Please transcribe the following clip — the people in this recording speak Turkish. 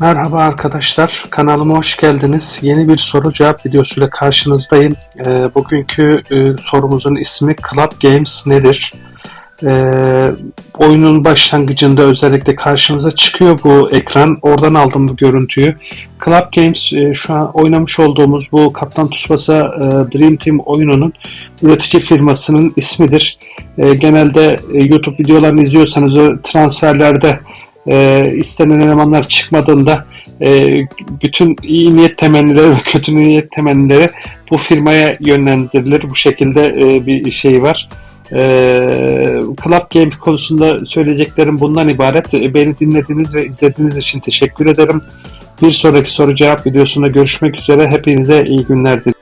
Merhaba arkadaşlar, kanalıma hoş geldiniz. Yeni bir soru cevap videosuyla karşınızdayım. Ee, bugünkü e, sorumuzun ismi Club Games nedir? Ee, oyunun başlangıcında özellikle karşımıza çıkıyor bu ekran. Oradan aldım bu görüntüyü. Club Games e, şu an oynamış olduğumuz bu Kaptan Tsubasa e, Dream Team oyununun üretici firmasının ismidir. E, genelde e, YouTube videolarını izliyorsanız o transferlerde e, istenen elemanlar çıkmadığında e, bütün iyi niyet temennileri ve kötü niyet temennileri bu firmaya yönlendirilir. Bu şekilde e, bir şey var. E, Club Game konusunda söyleyeceklerim bundan ibaret. E, Beni dinlediğiniz ve izlediğiniz için teşekkür ederim. Bir sonraki soru cevap videosunda görüşmek üzere. Hepinize iyi günler dilerim.